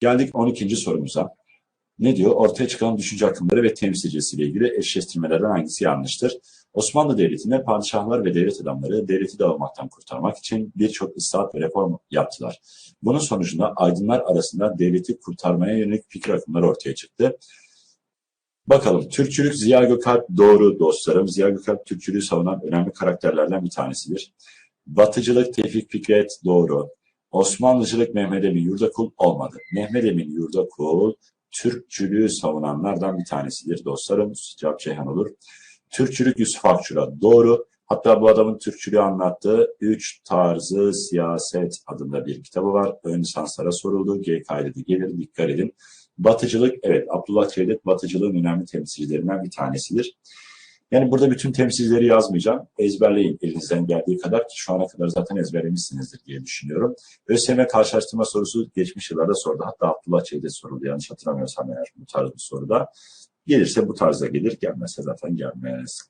Geldik 12. sorumuza. Ne diyor? Ortaya çıkan düşünce akımları ve temsilcisiyle ilgili eşleştirmelerden hangisi yanlıştır? Osmanlı Devleti'nde padişahlar ve devlet adamları devleti dağılmaktan kurtarmak için birçok ıslahat ve reform yaptılar. Bunun sonucunda aydınlar arasında devleti kurtarmaya yönelik fikir akımları ortaya çıktı. Bakalım Türkçülük Ziya Gökalp doğru dostlarım. Ziya Gökalp Türkçülüğü savunan önemli karakterlerden bir tanesidir. Batıcılık Tevfik Fikret doğru. Osmanlıcılık Mehmet Emin Yurdakul olmadı. Mehmet Emin Yurdakul Türkçülüğü savunanlardan bir tanesidir dostlarım. Cevap Ceyhan olur. Türkçülük Yusuf Akçura doğru. Hatta bu adamın Türkçülüğü anlattığı Üç Tarzı Siyaset adında bir kitabı var. Ön lisanslara soruldu. G kaydı gelir. Dikkat edin. Batıcılık, evet Abdullah Cevdet batıcılığın önemli temsilcilerinden bir tanesidir. Yani burada bütün temsilcileri yazmayacağım. Ezberleyin elinizden geldiği kadar ki şu ana kadar zaten ezberlemişsinizdir diye düşünüyorum. ÖSYM karşılaştırma sorusu geçmiş yıllarda sordu. Hatta Abdullah Cevdet soruldu yanlış hatırlamıyorsam eğer bu tarz bir soruda. Gelirse bu tarzda gelir, gelmezse zaten gelmez.